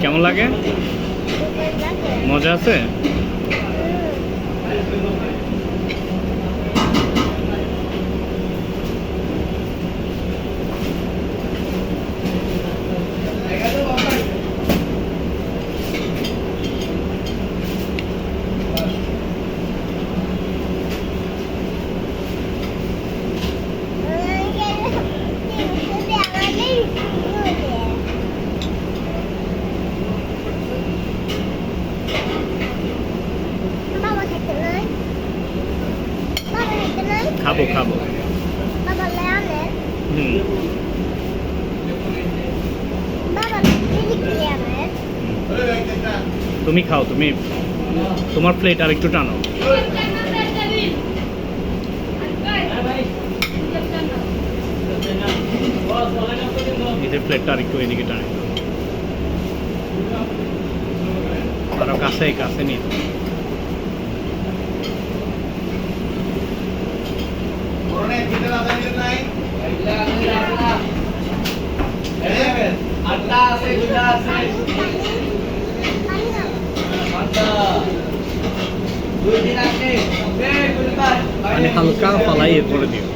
কেমন লাগে? মজা আছে? খাব খাব। হুম। তুমি খাও তুমি তোমার প্লেট আর একটু টানো। নিজের প্লেটটা আর একটু এদিকে টানে। আরও কাছে কাছে নিয়ে। মানে হালকা ফালাই করে দিও।